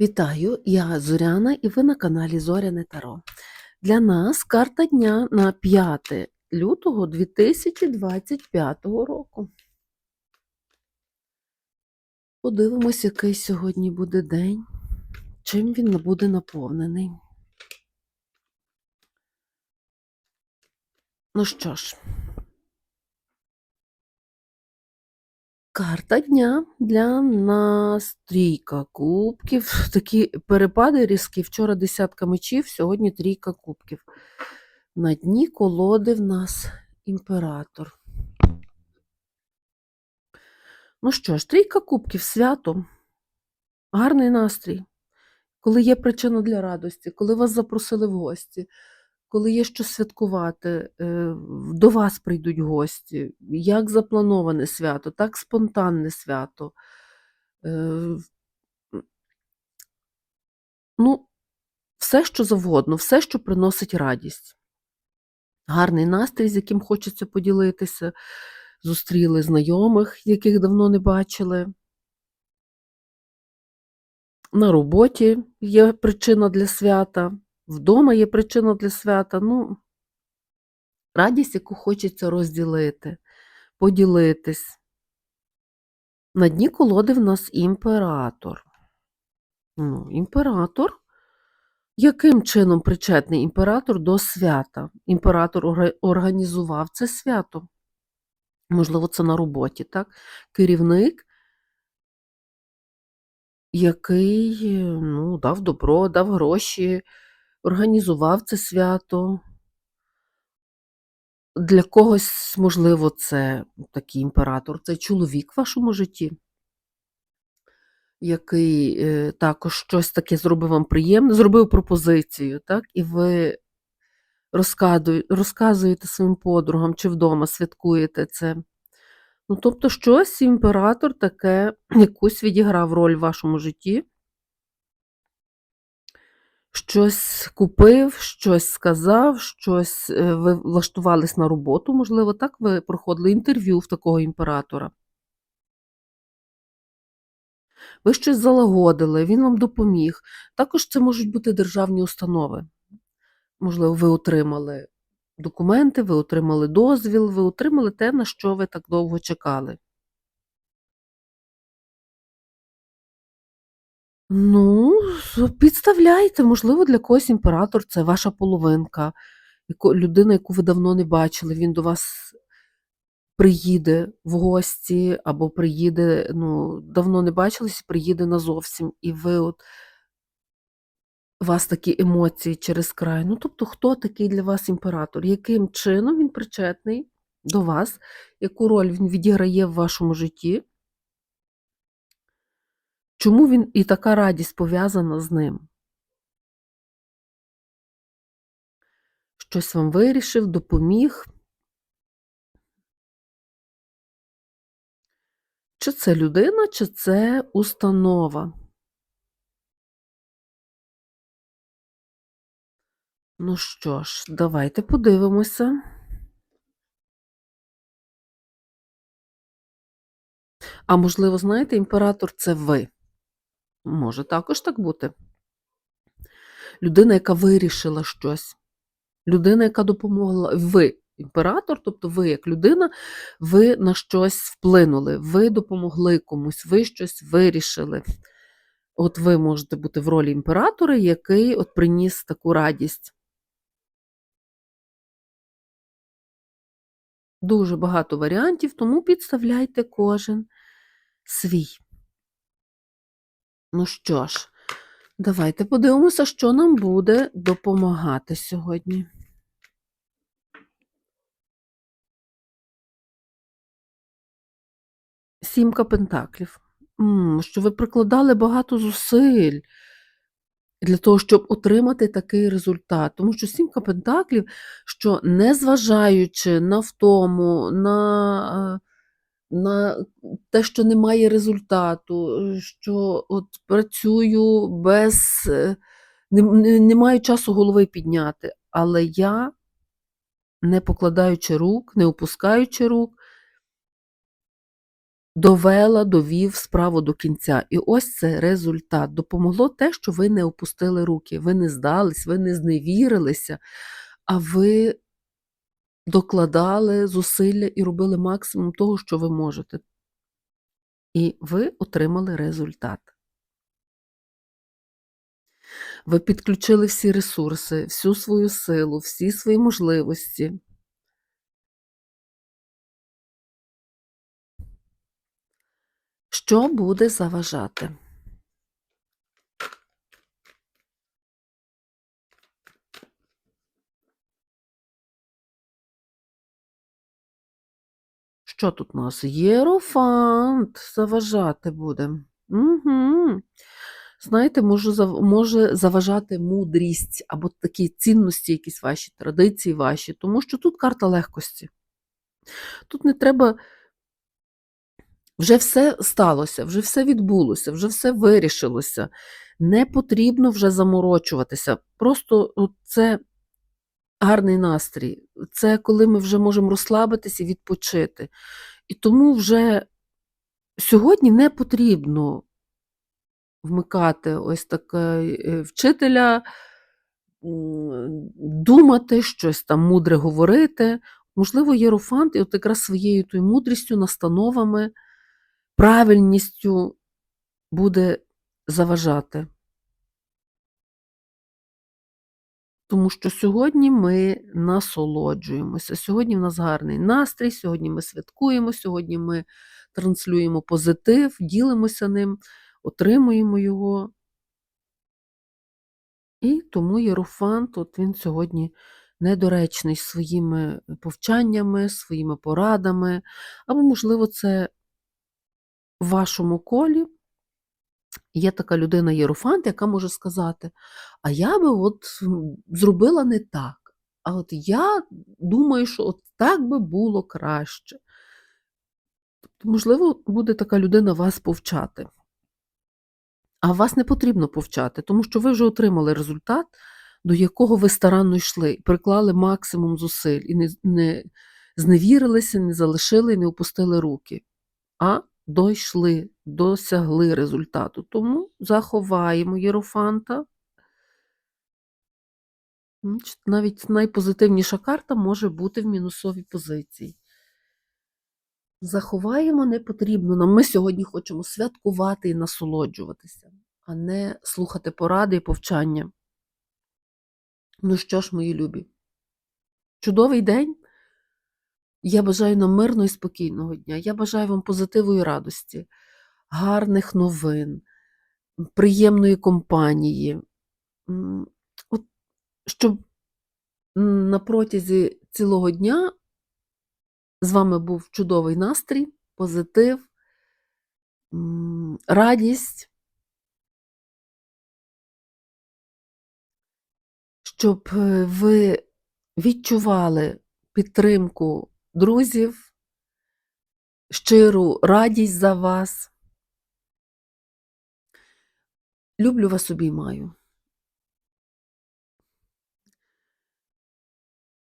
Вітаю, я Зоряна і ви на каналі Зоряне Таро. Для нас карта дня на 5 лютого 2025 року. Подивимось, який сьогодні буде день, чим він буде наповнений. Ну що ж, Карта дня для нас трійка кубків. Такі перепади різкі. Вчора десятка мечів, сьогодні трійка кубків. На дні колоди в нас імператор. Ну що ж, трійка кубків, свято, гарний настрій. Коли є причина для радості, коли вас запросили в гості, коли є що святкувати, е, до вас прийдуть гості, як заплановане свято, так спонтанне свято. Е, Ну, все, що завгодно, все, що приносить радість. Гарний настрій, з яким хочеться поділитися, зустріли знайомих, яких давно не бачили. На роботі є причина для свята, вдома є причина для свята. Ну, радість, яку хочеться розділити, поділитись. На дні колоди в нас імператор. Ну, імператор. Яким чином причетний імператор до свята? Імператор організував це свято. Можливо, це на роботі, так? Керівник, який ну, дав добро, дав гроші, організував це свято. Для когось, можливо, це такий імператор, це чоловік в вашому житті, який е, також щось таке зробив вам приємне, зробив пропозицію, так? І ви розказуєте своїм подругам чи вдома святкуєте це. Ну, тобто, щось імператор таке, якусь відіграв роль в вашому житті. Щось купив, щось сказав, щось е, ви влаштувались на роботу, можливо, так ви проходили інтерв'ю в такого імператора. Ви щось залагодили, він вам допоміг. Також це можуть бути державні установи. Можливо, ви отримали документи, ви отримали дозвіл, ви отримали те, на що ви так довго чекали. Ну, підставляйте, можливо, для когось імператор це ваша половинка, людина, яку ви давно не бачили, він до вас приїде в гості або приїде, ну, давно не бачились, приїде назовсім, і ви от у вас такі емоції через край. Ну, тобто, хто такий для вас імператор? Яким чином він причетний до вас? Яку роль він відіграє в вашому житті? Чому він і така радість пов'язана з ним? Щось вам вирішив, допоміг? Чи це людина, чи це установа? Ну що ж, давайте подивимося. А можливо, знаєте, імператор це ви. Може також так бути. Людина, яка вирішила щось. Людина, яка допомогла. Ви імператор, тобто ви як людина, ви на щось вплинули, ви допомогли комусь, ви щось вирішили. От ви можете бути в ролі імператора, який от приніс таку радість. Дуже багато варіантів, тому підставляйте кожен свій. Ну що ж, давайте подивимося, що нам буде допомагати сьогодні. Сімка пентаклів. М, Що ви прикладали багато зусиль для того, щоб отримати такий результат. Тому що сімка пентаклів, що незважаючи на втому, на, е, на те, що немає результату, що от працюю без, е, не, не маю часу голови підняти, але я, не покладаючи рук, не опускаючи рук, довела, довів справу до кінця. І ось це результат. Допомогло те, що ви не опустили руки, ви не здались, ви не зневірилися, а ви докладали зусилля і робили максимум того, що ви можете. І ви отримали результат. Ви підключили всі ресурси, всю свою силу, всі свої можливості. Що буде заважати? Що тут у нас? Єрофант заважати буде. Угу. Знаєте, може, може заважати мудрість або такі цінності, якісь ваші, традиції ваші, тому що тут карта легкості. Тут не треба. Вже все сталося, вже все відбулося, вже все вирішилося. Не потрібно вже заморочуватися. Просто це гарний настрій. Це коли ми вже можемо розслабитися і відпочити. І тому вже сьогодні не потрібно вмикати ось таке е, вчителя, думати, щось там мудре говорити. Можливо, єрофант, і от якраз своєю тою мудрістю, настановами, правильністю буде заважати. Тому що сьогодні ми насолоджуємося, сьогодні в нас гарний настрій, сьогодні ми святкуємо, сьогодні ми транслюємо позитив, ділимося ним, отримуємо його. І тому Єрофант, от він сьогодні недоречний своїми повчаннями, своїми порадами, або, можливо, це в вашому колі є така людина Єрофант, яка може сказати: А я би от зробила не так. А от я думаю, що от так би було краще. Тобто, можливо, буде така людина вас повчати. А вас не потрібно повчати, тому що ви вже отримали результат, до якого ви старанно йшли, приклали максимум зусиль, і не, не зневірилися, не залишили, і не опустили руки, а дійшли, досягли результату. Тому заховаємо єрофанта. Навіть найпозитивніша карта може бути в мінусовій позиції. Заховаємо не потрібно. Нам ми сьогодні хочемо святкувати і насолоджуватися, а не слухати поради і повчання. Ну що ж, мої любі, чудовий день. Я бажаю нам мирного і спокійного дня. Я бажаю вам позитиву і радості, гарних новин, приємної компанії. От, щоб на протязі цілого дня з вами був чудовий настрій, позитив, радість, щоб е, ви відчували підтримку друзів, щиру радість за вас. Люблю вас обіймаю.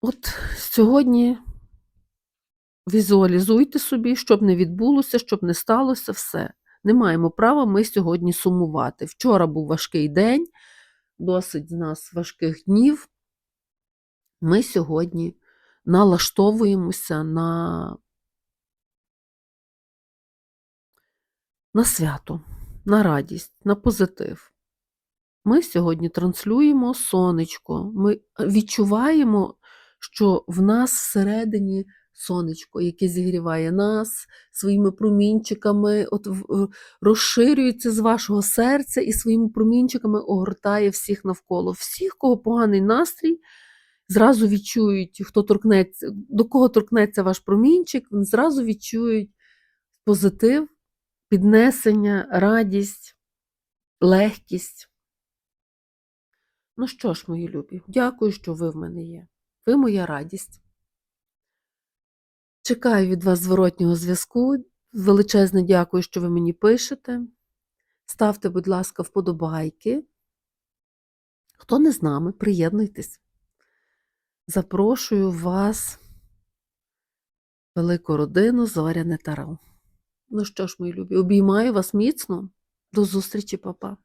От сьогодні візуалізуйте собі, щоб не відбулося, щоб не сталося все. Не маємо права ми сьогодні сумувати. Вчора був важкий день, досить з нас важких днів. Ми сьогодні налаштовуємося на, на свято, на радість, на позитив. Ми сьогодні транслюємо сонечко, ми відчуваємо, що в нас всередині сонечко, яке зігріває нас своїми промінчиками, от в- розширюється з вашого серця і своїми промінчиками огортає всіх навколо. Всіх, кого поганий настрій, зразу відчують, хто торкнеться, до кого торкнеться ваш промінчик, вони зразу відчують позитив, піднесення, радість, легкість. Ну що ж, мої любі, дякую, що ви в мене є. Ви моя радість. Чекаю від вас зворотнього зв'язку. Величезне дякую, що ви мені пишете. Ставте, будь ласка, вподобайки. Хто не з нами, приєднуйтесь. Запрошую вас, велику родину Зоряне Таро. Ну що ж, мої любі, обіймаю вас міцно. До зустрічі, папа.